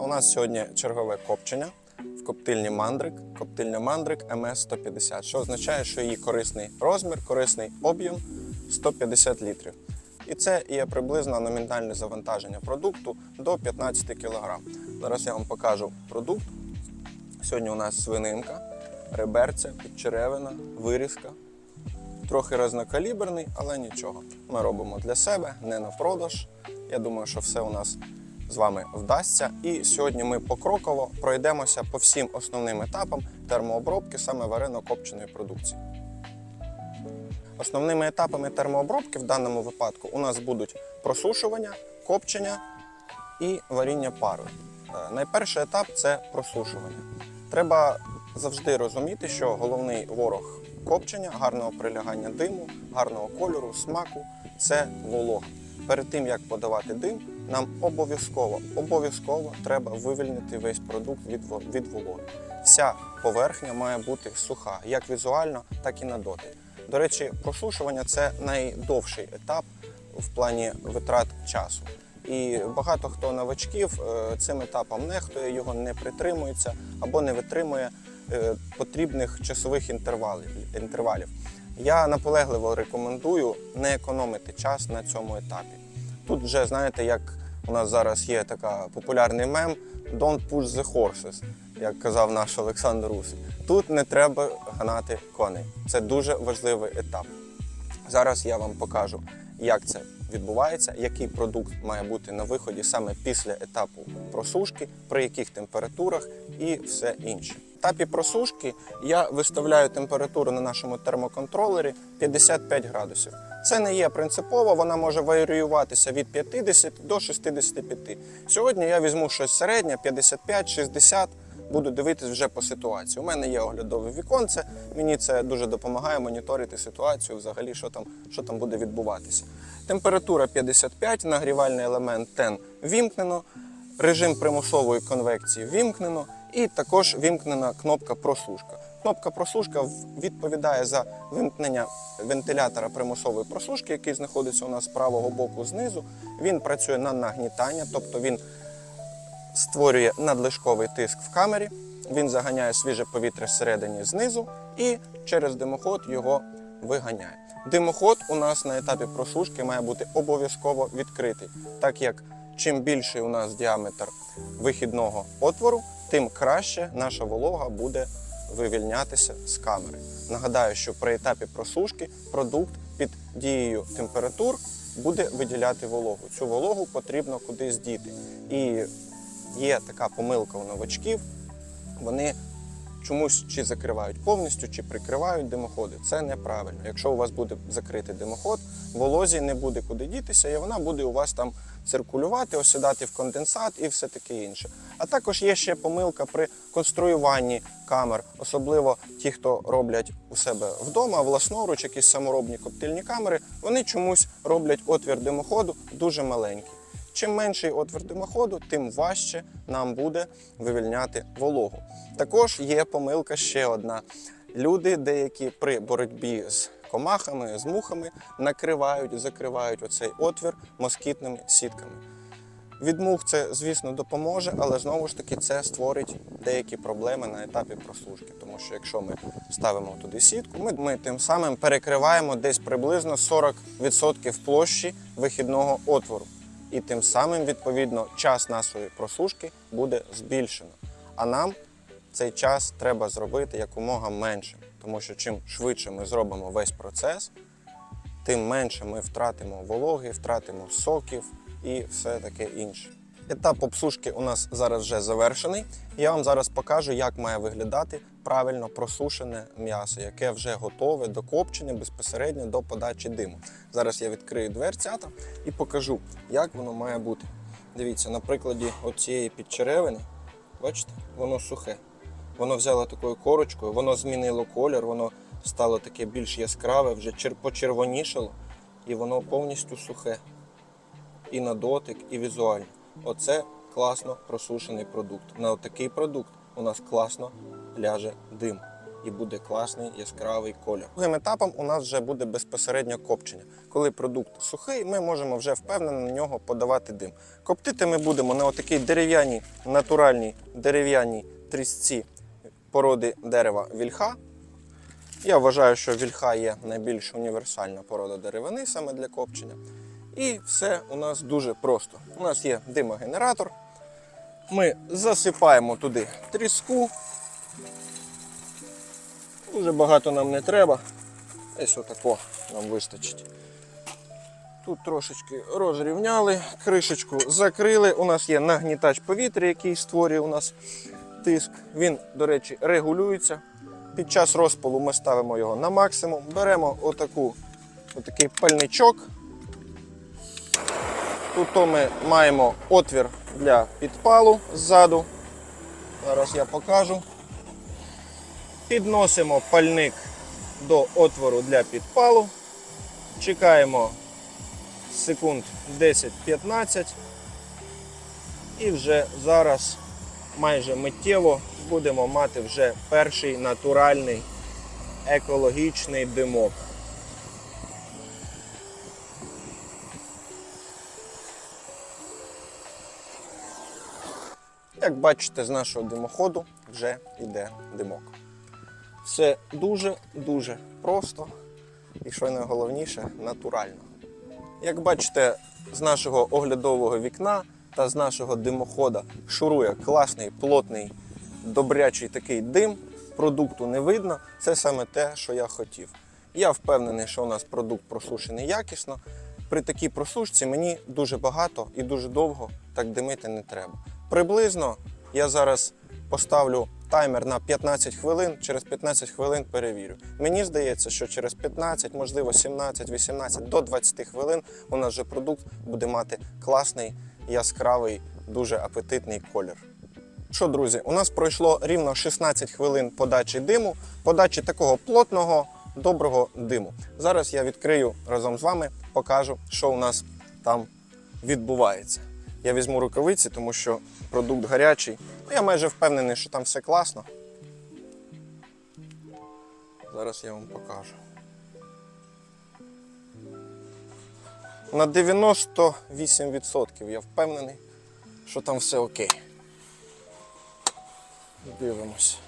У нас сьогодні чергове копчення в коптильні мандрик, коптильня мандрик МС-150, що означає, що її корисний розмір, корисний об'єм 150 літрів. І це є приблизно номінальне завантаження продукту до 15 кг. Зараз я вам покажу продукт. Сьогодні у нас свининка, реберця, підчеревина, вирізка. Трохи різнокаліберний, але нічого. Ми робимо для себе, не на продаж. Я думаю, що все у нас з вами вдасться. І сьогодні ми покроково пройдемося по всім основним етапам термообробки саме варено-копченої продукції. Основними етапами термообробки в даному випадку у нас будуть просушування, копчення і варіння парою. Е, Найперший етап це просушування. Треба завжди розуміти, що головний ворог копчення, гарного прилягання диму, гарного кольору, смаку це волога. Перед тим як подавати дим, нам обов'язково обов'язково треба вивільнити весь продукт від, від вологи. Вся поверхня має бути суха, як візуально, так і на дотик. До речі, просушування це найдовший етап в плані витрат часу. І багато хто новачків е, цим етапом нехтує, його не притримується або не витримує е, потрібних часових інтервалів. Я наполегливо рекомендую не економити час на цьому етапі. Тут вже знаєте, як у нас зараз є така популярний мем Don't push the horses, як казав наш Олександр Усик. Тут не треба гнати коней. Це дуже важливий етап. Зараз я вам покажу, як це відбувається, який продукт має бути на виході саме після етапу просушки, при яких температурах і все інше. В етапі просушки я виставляю температуру на нашому термоконтролері 55 градусів. Це не є принципово, вона може варіюватися від 50 до 65. Сьогодні я візьму щось середнє 55-60 буду дивитись вже по ситуації. У мене є оглядове віконце, мені це дуже допомагає моніторити ситуацію, взагалі, що там, що там буде відбуватися. Температура 55, нагрівальний елемент TEN вімкнено, режим примусової конвекції вімкнено, і також вімкнена кнопка просушка. Кнопка просушка відповідає за вимкнення вентилятора примусової просушки, який знаходиться у нас з правого боку знизу. Він працює на нагнітання, тобто він створює надлишковий тиск в камері, він заганяє свіже повітря всередині знизу і через димоход його виганяє. Димоход у нас на етапі просушки має бути обов'язково відкритий, так як чим більший у нас діаметр вихідного отвору, тим краще наша волога буде вивільнятися з камери. Нагадаю, що при етапі просушки продукт під дією температур буде виділяти вологу. Цю вологу потрібно кудись діти. І є така помилка у новачків. Вони чомусь чи закривають повністю, чи прикривають димоходи. Це неправильно. Якщо у вас буде закритий димоход, волозі не буде куди дітися, і вона буде у вас там циркулювати, осідати в конденсат і все таке інше. А також є ще помилка при конструюванні камер, особливо ті, хто роблять у себе вдома, власноруч, якісь саморобні коптильні камери, вони чомусь роблять отвір димоходу дуже маленький. Чим менший отвір димоходу, тим важче нам буде вивільняти вологу. Також є помилка ще одна. Люди деякі при боротьбі з комахами, з мухами накривають, закривають оцей отвір москітними сітками. Від мух це, звісно, допоможе, але знову ж таки це створить деякі проблеми на етапі просушки. Тому що якщо ми ставимо туди сітку, ми, ми тим самим перекриваємо десь приблизно 40% площі вихідного отвору. І тим самим, відповідно, час нашої просушки буде збільшено. А нам цей час треба зробити якомога меншим, тому що чим швидше ми зробимо весь процес, тим менше ми втратимо вологи, втратимо соків і все таке інше. Етап обсушки у нас зараз вже завершений. Я вам зараз покажу, як має виглядати правильно просушене м'ясо, яке вже готове до копчення безпосередньо до подачі диму. Зараз я відкрию дверцята і покажу, як воно має бути. Дивіться, на прикладі оцієї підчеревини, бачите, воно сухе. Воно взяло такою корочкою, воно змінило колір, воно стало таке більш яскраве, вже чер- почервонішало, і воно повністю сухе. І на дотик, і візуально. Оце класно просушений продукт. На такий продукт у нас класно ляже дим. і буде класний яскравий колір. Другим етапом у нас вже буде безпосередньо копчення. Коли продукт сухий, ми можемо вже впевнено на нього подавати дим. Коптити ми будемо на отакій дерев'яній, натуральній дерев'яній трісці породи дерева вільха. Я вважаю, що вільха є найбільш універсальна порода деревини саме для копчення. І все у нас дуже просто. У нас є димогенератор. Ми засипаємо туди тріску. Дуже багато нам не треба. Десь отако нам вистачить. Тут трошечки розрівняли, кришечку закрили. У нас є нагнітач повітря, який створює у нас тиск. Він, до речі, регулюється. Під час розпалу ми ставимо його на максимум. Беремо отаку, отакий пальничок. Тут ми маємо отвір для підпалу ззаду. Зараз я покажу. Підносимо пальник до отвору для підпалу. Чекаємо секунд 10-15. І вже зараз майже миттєво будемо мати вже перший натуральний екологічний димок. Як бачите, з нашого димоходу вже йде димок. Все дуже-дуже просто і, що найголовніше, натурально. Як бачите, з нашого оглядового вікна та з нашого димохода шурує класний, плотний, добрячий такий дим. Продукту не видно. Це саме те, що я хотів. Я впевнений, що у нас продукт просушений якісно. При такій просушці мені дуже багато і дуже довго так димити не треба. Приблизно я зараз поставлю таймер на 15 хвилин, через 15 хвилин перевірю. Мені здається, що через 15, можливо 17, 18 до 20 хвилин у нас вже продукт буде мати класний, яскравий, дуже апетитний колір. Що, друзі, у нас пройшло рівно 16 хвилин подачі диму, подачі такого плотного, доброго диму. Зараз я відкрию разом з вами, покажу, що у нас там відбувається. Я візьму рукавиці, тому що продукт гарячий. Ну, я майже впевнений, що там все класно. Зараз я вам покажу. На 98% я впевнений, що там все окей. Дивимось.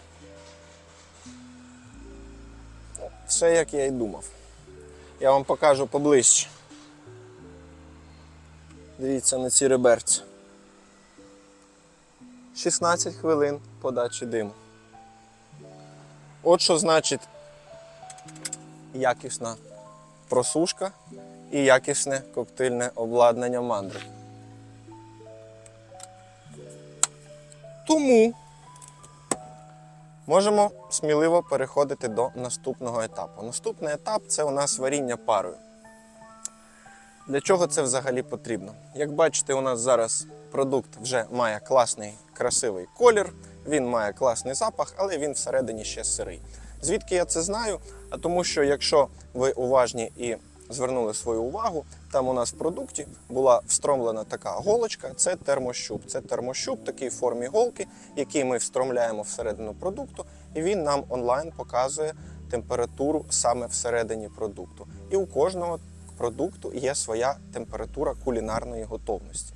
Все як я і думав. Я вам покажу поближче. Дивіться на ці реберці. 16 хвилин подачі диму. От що значить якісна просушка і якісне коктейльне обладнання мандри. Тому можемо сміливо переходити до наступного етапу. Наступний етап це у нас варіння парою. Для чого це взагалі потрібно? Як бачите, у нас зараз продукт вже має класний, красивий колір, він має класний запах, але він всередині ще сирий. Звідки я це знаю? А тому що якщо ви уважні і звернули свою увагу, там у нас в продукті була встромлена така голочка, це термощуп. Це термощуп, в формі голки, який ми встромляємо всередину продукту, і він нам онлайн показує температуру саме всередині продукту. І у кожного продукту є своя температура кулінарної готовності.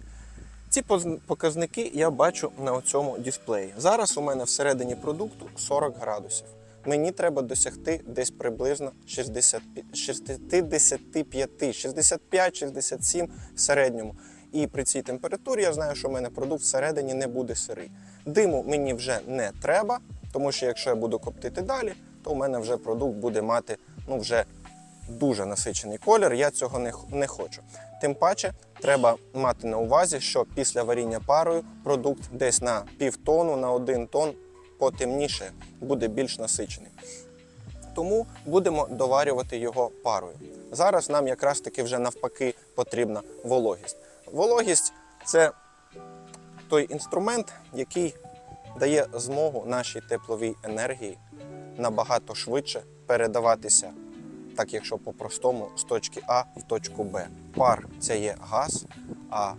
Ці показники я бачу на цьому дисплеї. Зараз у мене всередині продукту 40 градусів. Мені треба досягти десь приблизно 65, 65-67 в середньому. І при цій температурі я знаю, що в мене продукт всередині не буде сирий. Диму мені вже не треба, тому що якщо я буду коптити далі, то у мене вже продукт буде мати ну, вже дуже насичений колір. Я цього не, не хочу. Тим паче, треба мати на увазі, що після варіння парою продукт десь на півтону, на один тон потемніше, буде більш насичений. Тому будемо доварювати його парою. Зараз нам якраз таки вже навпаки потрібна вологість. Вологість це той інструмент, який дає змогу нашій тепловій енергії набагато швидше передаватися, так якщо по-простому, з точки А в точку Б. Пар це є газ, а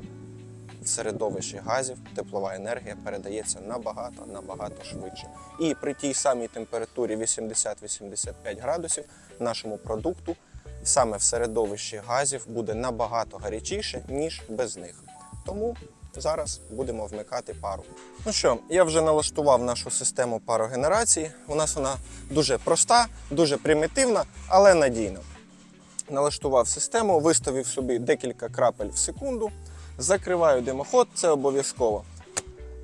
в середовищі газів теплова енергія передається набагато набагато швидше. І при тій самій температурі 80-85 градусів нашому продукту саме в середовищі газів буде набагато гарячіше, ніж без них. Тому зараз будемо вмикати пару. Ну що, я вже налаштував нашу систему парогенерації. У нас вона дуже проста, дуже примітивна, але надійна. Налаштував систему, виставив собі декілька крапель в секунду, закриваю димоход, це обов'язково.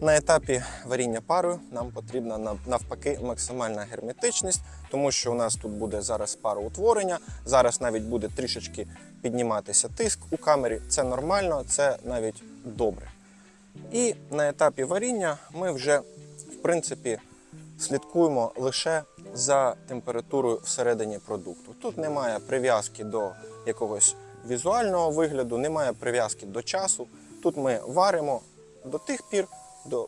На етапі варіння парою нам потрібна навпаки максимальна герметичність, тому що у нас тут буде зараз пароутворення, зараз навіть буде трішечки підніматися тиск у камері. Це нормально, це навіть добре. І на етапі варіння ми вже, в принципі, слідкуємо лише за температурою всередині продукту. Тут немає прив'язки до якогось візуального вигляду, немає прив'язки до часу. Тут ми варимо до тих пір,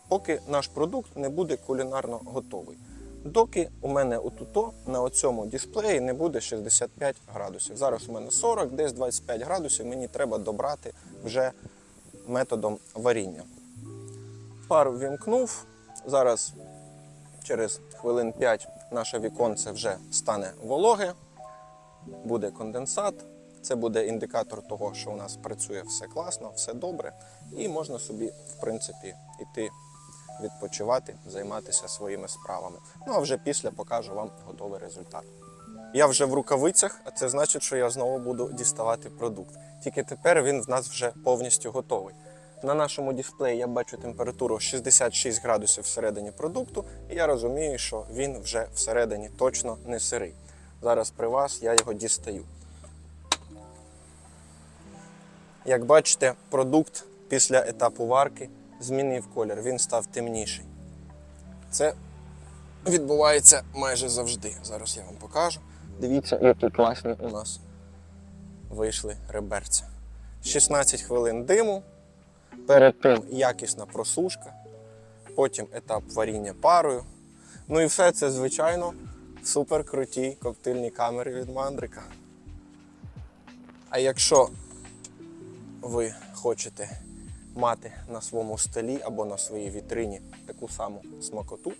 поки наш продукт не буде кулінарно готовий. Доки у мене отуто на цьому дисплеї не буде 65 градусів. Зараз у мене 40, десь 25 градусів. Мені треба добрати вже методом варіння. Пар ввімкнув. Зараз через хвилин 5 наше віконце вже стане вологе, буде конденсат. Це буде індикатор того, що у нас працює все класно, все добре, і можна собі, в принципі, йти відпочивати, займатися своїми справами. Ну а вже після покажу вам готовий результат. Я вже в рукавицях, а це значить, що я знову буду діставати продукт. Тільки тепер він в нас вже повністю готовий. На нашому дисплеї я бачу температуру 66 градусів всередині продукту, і я розумію, що він вже всередині точно не сирий. Зараз при вас я його дістаю. Як бачите, продукт після етапу варки змінив колір, він став темніший. Це відбувається майже завжди. Зараз я вам покажу. Дивіться, які класні у нас вийшли реберця. 16 хвилин диму, перед тим якісна просушка, потім етап варіння парою. Ну і все це, звичайно, в супер крутій коптильній камері від мандрика. А якщо ви хочете мати на своєму столі або на своїй вітрині таку саму смакоту,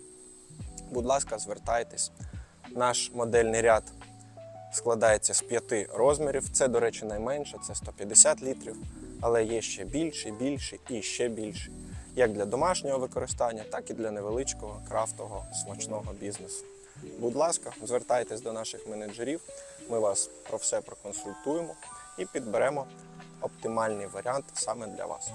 будь ласка, звертайтесь. Наш модельний ряд складається з п'яти розмірів. Це, до речі, найменше, це 150 літрів, але є ще більший, більший і ще більший. Як для домашнього використання, так і для невеличкого крафтового смачного бізнесу. Будь ласка, звертайтесь до наших менеджерів, ми вас про все проконсультуємо і підберемо оптимальний варіант саме для вас.